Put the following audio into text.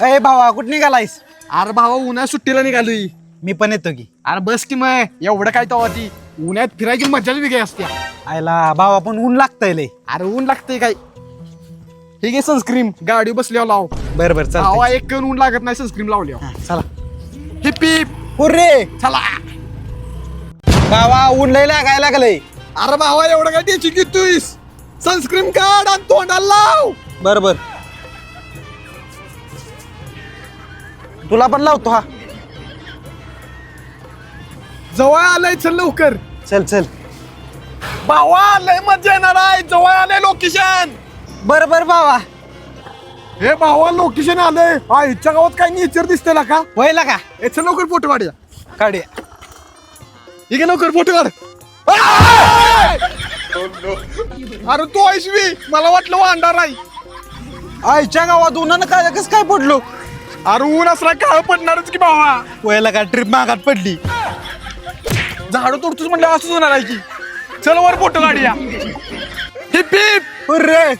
अय भावा कुठं निघालायस? अरे भावा उन्हाळ्यात सुट्टीला निघालोय. मी पण येतो की. अरे बस की मग एवढं काय तवा ती? उन्हाळ्यात फिरायची मजाच वेगळी असते आयला भावा पण ऊन लागतंय लय. अरे ऊन लागतंय काय? ठीक आहे सनस्क्रीम गाडी बसल्यावर लाव. बर बर भावा एक कण ऊन लागत नाही सनस्क्रीम लावल्यावर. चला. Hip hip hurray! चला. भावा ऊन लय लागायला लागलंय. अरे भावा एवढं काय टेन्शन घेतोयस? सनस्क्रीम काढ आणि तोंडाला लाव. बर बर. तुला पण लावतो हा. जवळ आलंय चल लवकर. चल चल. भावा लय मजा येणार आहे जवळ आलंय लोकेशन बर बर भावा. हे भावा लोकेशन आलंय. हा इच्छा गावात काय नेचर दिसतंय ना का? व्हायला का? चल लवकर फोटो काढूया. काढूया. आहे लवकर फोटो काढ. अरे तू ऐशवी मला वाटलं वांडार आहे आईच्या गावात उन्हानं काय कसं काय पडलो? अरे ऊन असला काळ पडणारच की भावा. व्हायला का ट्रिप मागात पडली? झाडं तोडतोच म्हणलं असंच होणार आहे की. चल वर फोटो काढूया. Heap heap. हुर्रे